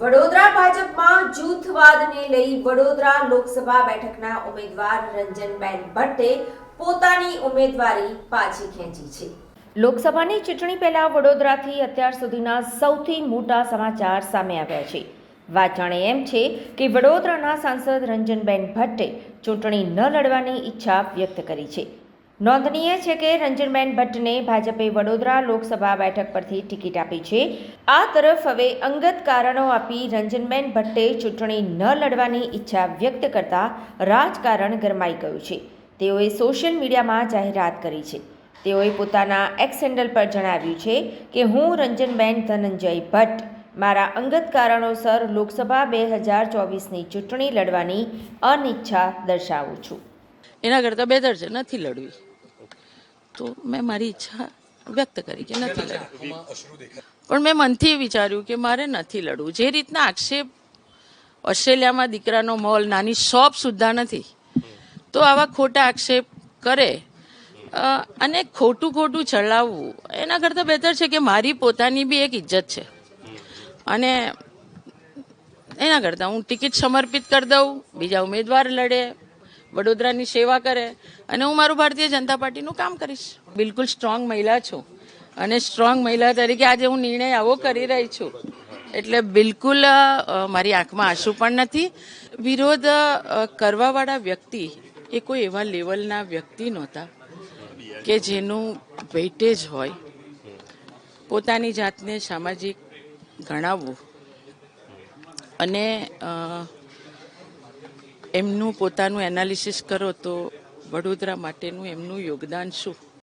વડોદરા ભાજપમાં જૂથવાદને લઈ વડોદરા લોકસભા બેઠકના ઉમેદવાર રંજનબેન ભટ્ટે પોતાની ઉમેદવારી પાછી ખેંચી છે. લોકસભાની ચૂંટણી પહેલા વડોદરાથી અત્યાર સુધીના સૌથી મોટા સમાચાર સામે આવ્યા છે. વાત જાણે એમ છે કે વડોદરાના સાંસદ રંજનબેન ભટ્ટે ચૂંટણી ન લડવાની ઈચ્છા વ્યક્ત કરી છે. નોંધનીય છે કે રંજનબેન ભટ્ટને ભાજપે વડોદરા લોકસભા બેઠક પરથી ટિકિટ આપી છે. આ તરફ હવે અંગત કારણો આપી રંજનબેન ભટ્ટે ચૂંટણી ન લડવાની ઈચ્છા વ્યક્ત કરતા રાજકારણ ગરમાઈ ગયું છે. તેઓએ સોશિયલ મીડિયામાં જાહેરાત કરી છે. તેઓએ પોતાના એક્સ હેન્ડલ પર જણાવ્યું છે કે, હું રંજનબેન ધનંજય ભટ્ટ. મારા અંગત કારણોસર લોકસભા બે હજાર ચોવીસની ચૂંટણી લડવાની અનિચ્છા દર્શાવું છું. એના કરતાં બેટર છે, નથી લડવી. તો મેં મારી ઈચ્છા વ્યક્ત કરી કે નથી લડવું. પણ મેં મનથી વિચાર્યું કે મારે નથી લડવું. જે રીતના આક્ષેપ ઓસ્ટ્રેલિયામાં દીકરાનો મોલ નાની શોપ સુદ્ધા નથી તો આવા ખોટા આક્ષેપ કરે અને ખોટું ખોટું ચલાવવું એના કરતાં બેટર છે કે મારી પોતાની બી એક ઇજ્જત છે. અને એના કરતાં હું ટિકિટ સમર્પિત કરી દઉં બીજા ઉમેદવાર લડે વડોદરાની સેવા કરે અને હું મારું ભારતીય જનતા પાર્ટીનું કામ કરીશ. બિલકુલ સ્ટ્રોંગ મહિલા છું. અને સ્ટ્રોંગ મહિલા તરીકે આજે હું નિર્ણય આવો કરી રહી છું. એટલે બિલકુલ મારી આંખમાં આંસુ પણ નથી. વિરોધ કરવાવાળા વ્યક્તિ એ કોઈ એવા લેવલના વ્યક્તિ નહોતા કે જેનું વેઇટેજ હોય. પોતાની જાતને સામાજિક ગણાવવું. અને એમનું પોતાનું એનાલિસિસ કરો તો વડોદરા માટેનું એમનું યોગદાન શું?